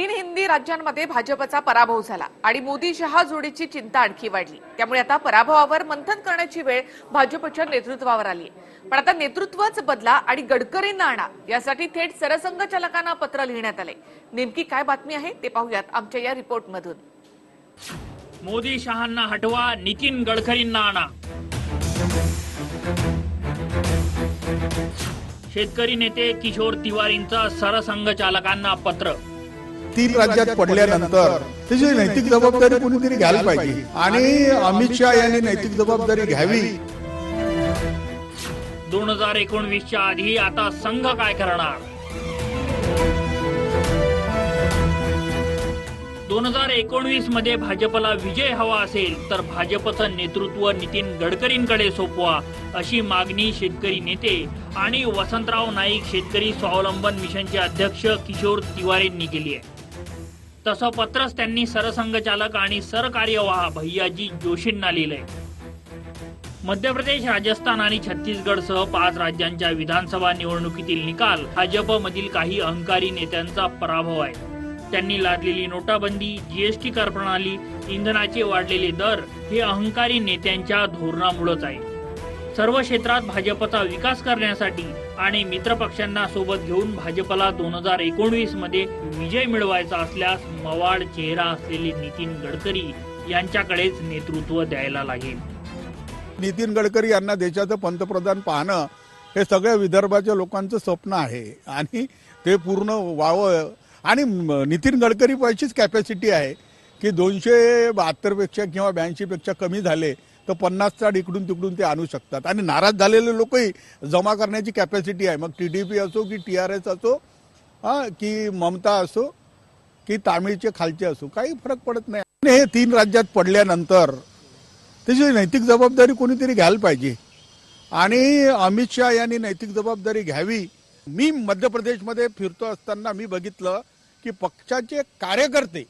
तीन हिंदी राज्यांमध्ये भाजपचा पराभव झाला आणि मोदी शहा जोडीची चिंता आणखी वाढली. त्यामुळे आता पराभवावर मंथन करण्याची वेळ भाजपच्या नेतृत्वावर आली पण आता नेतृत्वच बदला आणि गडकरींना आणा यासाठी थेट सरसंघचालकांना पत्र लिहिण्यात आले. नेमकी काय बातमी आहे ते पाहूयात आमच्या या रिपोर्टमधून. मोदी शहांना हटवा नितीन गडकरींना आणा. शेतकरी नेते किशोर तिवारींचा सरसंघचालकांना पत्र. तीन राज्यात पडल्यानंतर त्याची नैतिक जबाबदारी कुणीतरी घ्यायला पाहिजे. आणि अमित शहा यांनी नैतिक जबाबदारी घ्यावी. दोन हजार एकोणवीसच्या आधी आता संघ काय करणार? दोन हजार एकोणवीसमध्ये भाजपला विजय हवा असेल तर भाजपचं नेतृत्व नितीन गडकरींकडे सोपवा अशी मागणी शेतकरी नेते आणि वसंतराव नाईक शेतकरी स्वावलंबन मिशनचे अध्यक्ष किशोर तिवारींनी केली आहे. तसं पत्रच त्यांनी सरसंघचालक आणि सरकार्यवाह भैयाजी जोशींना लिहिलंय. मध्य प्रदेश राजस्थान आणि छत्तीसगडसह पाच राज्यांच्या विधानसभा निवडणुकीतील निकाल भाजपमधील काही अहंकारी नेत्यांचा पराभव आहे. त्यांनी लादलेली नोटाबंदी जीएसटी कर प्रणाली इंधनाचे वाढलेले दर हे अहंकारी नेत्यांच्या धोरणामुळेच आहे सर्व क्षेत्रात भाजपचा विकास करण्यासाठी आणि मित्रपक्षांना सोबत घेऊन भाजपला दोन हजार एकोणवीसमध्ये विजय मिळवायचा असल्यास मवाड चेहरा असलेले नितीन गडकरी यांच्याकडेच नेतृत्व द्यायला लागेल. नितीन गडकरी यांना देशाचं पंतप्रधान पाहणं हे सगळ्या विदर्भाच्या लोकांचं स्वप्न आहे. आणि ते पूर्ण व्हावं. आणि नितीन गडकरी पाहिजेच कॅपॅसिटी आहे की दोनशे बहात्तरपेक्षा किंवा ब्याऐंशीपेक्षा कमी झाले. तर पन्नास चाड इकडून तिकडून ते आणू शकतात. आणि नाराज झालेले लोकही जमा करण्याची कॅपॅसिटी आहे. मग टी डी पी असो की टी आर एस असो हा की ममता असो की तामिळचे खालचे असो काही फरक पडत नाही. आणि हे तीन राज्यात पडल्यानंतर त्याची नैतिक जबाबदारी कोणीतरी घ्यायला पाहिजे. आणि अमित शहा यांनी नैतिक जबाबदारी घ्यावी. मी मध्य प्रदेशमध्ये फिरतो असताना मी बघितलं की पक्षाचे कार्यकर्ते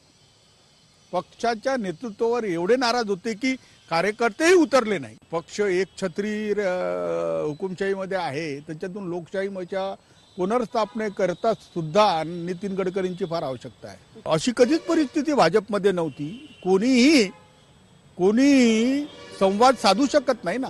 पक्षाच्या नेतृत्वावर एवढे नाराज होते की कार्यकर्तेही उतरले नाही. पक्ष एक छत्री हुकुमशाहीमध्ये आहे. त्याच्यातून लोकशाहीच्या पुनर्स्थापनेकरता सुद्धा नितीन गडकरींची फार आवश्यकता आहे. अशी कधीच परिस्थिती भाजपमध्ये नव्हती. कोणीही कोणीही संवाद साधू शकत नाही ना.